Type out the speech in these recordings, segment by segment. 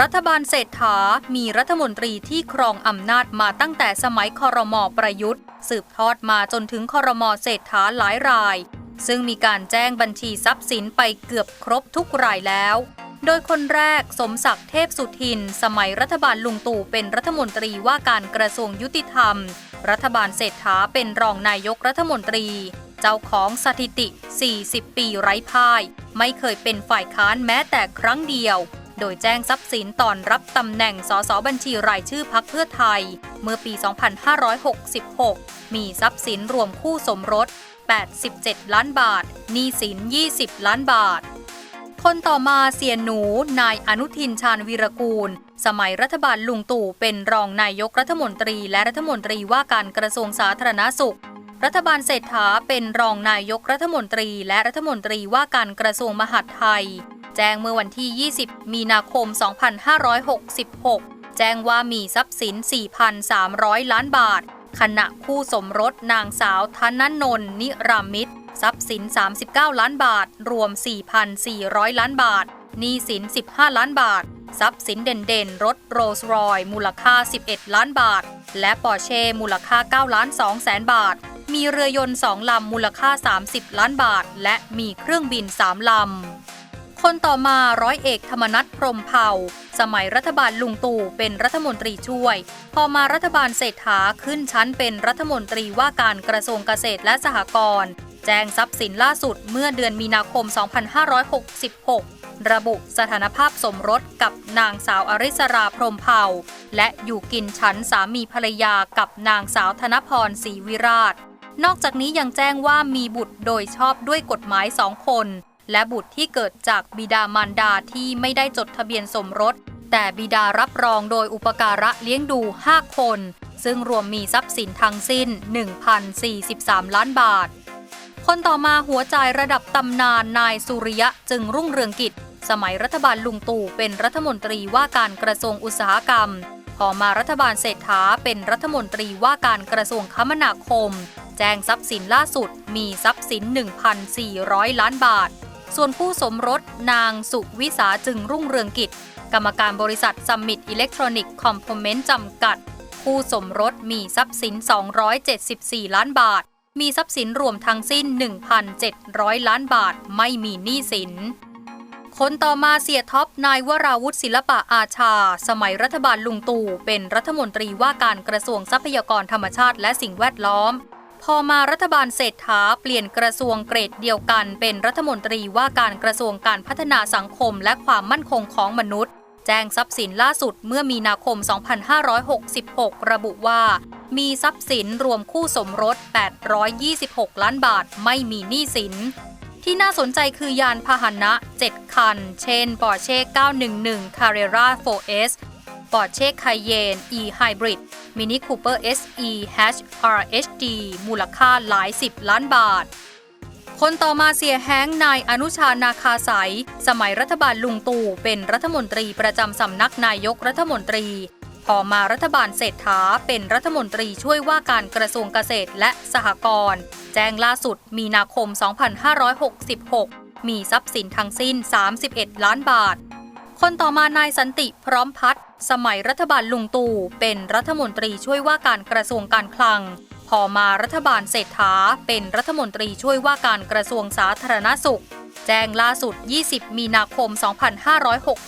รัฐบาลเศรษฐา มีรัฐมนตรีที่ครองอำนาจมาตั้งแต่สมัยคอรมอประยุทธ์ สืบทอดมาจนถึงคอรมอเศรษฐาหลายราย ซึ่งมีการแจ้งบัญชีทรัพย์สินไปเกือบครบทุกรายแล้ว โดยคนแรกสมศักดิ์เทพสุทิน สมัยรัฐบาลลุงตู่เป็นรัฐมนตรีว่าการกระทรวงยุติธรรม รัฐบาลเศรษฐาเป็นรองนายกรัฐมนตรี เจ้าของสถิติ 40 ปีไร้พ่าย ไม่เคยเป็นฝ่ายค้านแม้แต่ครั้งเดียว โดยแจ้งทรัพย์สินตอนรับตำแหน่งสสบัญชีรายชื่อพักเพื่อไทย เมื่อปี 2566 มีทรัพย์สินรวมคู่สมรส 87 ล้านบาทหนี้สิน 20 ล้านบาท คนต่อมาเสียหนู นายอนุทินชาญวีรกูล สมัยรัฐบาลลุงตู่เป็นรองนายกรัฐมนตรีและรัฐมนตรีว่าการกระทรวงสาธารณสุขรัฐบาลเศรษฐาเป็นรองนายกรัฐมนตรีและรัฐมนตรีว่าการกระทรวงมหาดไทย แจ้งเมื่อวันที่ 20 มีนาคม 2566 แจ้งว่ามีทรัพย์สิน 4,300 ล้านบาท ขณะคู่สมรสนางสาวธนนนท์นิรามิตรทรัพย์สิน 39 ล้านบาท รวม 4,400 ล้านบาทหนี้สิน 15 ล้านบาท ทรัพย์สินเด่นๆ รถโรลส์รอยมูลค่า 11 ล้านบาท และปอร์เช่มูลค่า 9 ล้าน2แสนบาท มีเรือยนต์ 2 ลำมูลค่า 30 ล้านบาท และมีเครื่องบิน 3 ลำ คนต่อมาร้อยเอกธรรมนัฐพรมเผ่า สมัยรัฐบาลลุงตู่เป็นรัฐมนตรีช่วย พอมารัฐบาลเศรษฐาขึ้นชั้นเป็นรัฐมนตรีว่าการกระทรวงเกษตรและสหกรณ์แจ้งทรัพย์สินล่าสุดเมื่อเดือนมีนาคม 2566 ระบุสถานภาพสมรสกับนางสาวอริสราพรมเผ่า และอยู่กินฉันสามีภรรยากับนางสาวธนพรศรีวิราช นอกจากนี้ยังแจ้งว่ามีบุตรโดยชอบด้วยกฎหมายสองคน และบุตรที่เกิดจากบิดามารดาที่ไม่ได้จดทะเบียนสมรส แต่บิดารับรองโดยอุปการะเลี้ยงดู 5 คน ซึ่งรวมมีทรัพย์สินทั้งสิ้น 1,043 ล้านบาท คนต่อมาหัวใจระดับตำนานนายสุริยะจึงรุ่งเรืองกิจ สมัยรัฐบาลลุงตู่เป็นรัฐมนตรีว่าการกระทรวงอุตสาหกรรมพอมารัฐบาลเศรษฐาเป็นรัฐมนตรีว่าการกระทรวงคมนาคม แจ้งทรัพย์สินล่าสุดมีทรัพย์สิน 1,400 ล้านบาท ส่วนผู้สมรสนางสุวิสาจึงรุ่งเรืองกิจ กรรมการบริษัทซัมมิตอิเล็กทรอนิกส์คอมโพเมนต์จำกัด ผู้สมรสมีทรัพย์สิน 274 ล้านบาท มีทรัพย์สินรวมทั้งสิ้น 1,700 ล้านบาท ไม่มีหนี้สินคนต่อมาเสียท็อปนายวราวุฒิศิลปะอาชา สมัยรัฐบาลลุงตู่เป็นรัฐมนตรีว่าการกระทรวงทรัพยากรธรรมชาติและสิ่งแวดล้อม พอมารัฐบาลเศรษฐาเปลี่ยนกระทรวงเกรดเดียวกัน เป็นรัฐมนตรีว่าการกระทรวงการพัฒนาสังคมและความมั่นคงของมนุษย์ แจ้งทรัพย์สินล่าสุดเมื่อมีนาคม 2566 ระบุว่า มีทรัพย์สินรวมคู่สมรส 826 ล้านบาทไม่มีหนี้สิน ที่น่าสนใจคือยานพาหนะ 7 คัน เช่น Porsche 911 Carrera 4S Porsche Cayenne Hybrid Mini Cooper SE Hatch RHD มูลค่าหลาย10ล้านบาท คนต่อมาเสียแฮงนายอนุชานาคาสายสมัยรัฐบาลลุงตู่เป็นรัฐมนตรีประจำสำนักนายกรัฐมนตรี พอมารัฐบาลเศรษฐาเป็นรัฐมนตรีช่วยว่าการกระทรวงเกษตรและสหกรณ์แจ้งล่าสุดมีนาคม 2566 มีทรัพย์สินทั้งสิ้น 31 ล้านบาทคนต่อมานายสันติพร้อมพัฒน์ สมัยรัฐบาลลุงตู่เป็นรัฐมนตรีช่วยว่าการกระทรวงการคลัง พอมารัฐบาลเศรษฐาเป็นรัฐมนตรีช่วยว่าการกระทรวงสาธารณสุข แจ้งล่าสุด 20 มีนาคม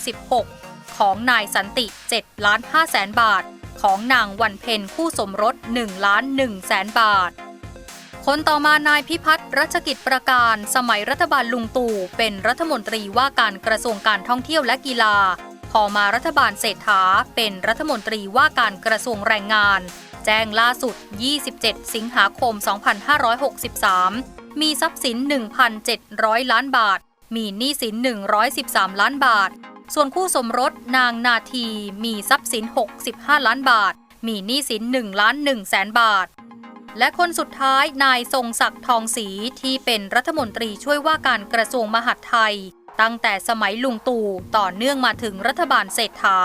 2566 ของนายสันติ7ล้าน5แสนบาท ของนางวันเพ็ญคู่สมรส1ล้าน1แสนบาทคนต่อมานายพิพัฒน์รัชกิจประการ สมัยรัฐบาลลุงตู่เป็นรัฐมนตรีว่าการกระทรวงการท่องเที่ยวและกีฬา อมารัฐบาลเศรษฐาเป็นรัฐมนตรีว่าการกระทรวงแรงงาน แจ้งล่าสุด 27 สิงหาคม 2563 มีทรัพย์สิน 1,700 ล้านบาท มีหนี้สิน 113 ล้านบาท ส่วนคู่สมรสนางนาทีมีทรัพย์สิน 65 ล้านบาท มีหนี้สิน1ล้าน1แสนบาทและคนสุดท้ายนายทรงศักดิ์ทองศรีที่เป็นรัฐมนตรีช่วยว่าการกระทรวงมหาดไทย ตั้งแต่สมัยลุงตู่ต่อเนื่องมาถึงรัฐบาลเศรษฐา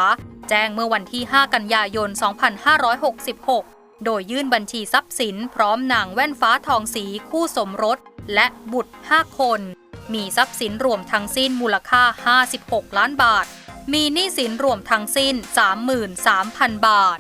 แจ้งเมื่อวันที่ 5 กันยายน 2566 โดยยื่นบัญชีทรัพย์สินพร้อมนางแว่นฟ้าทองศรีคู่สมรส และบุตร 5 คน มีทรัพย์สินรวมทั้งสิ้นมูลค่า 56 ล้านบาท มีหนี้สินรวมทั้งสิ้น 33,000 บาท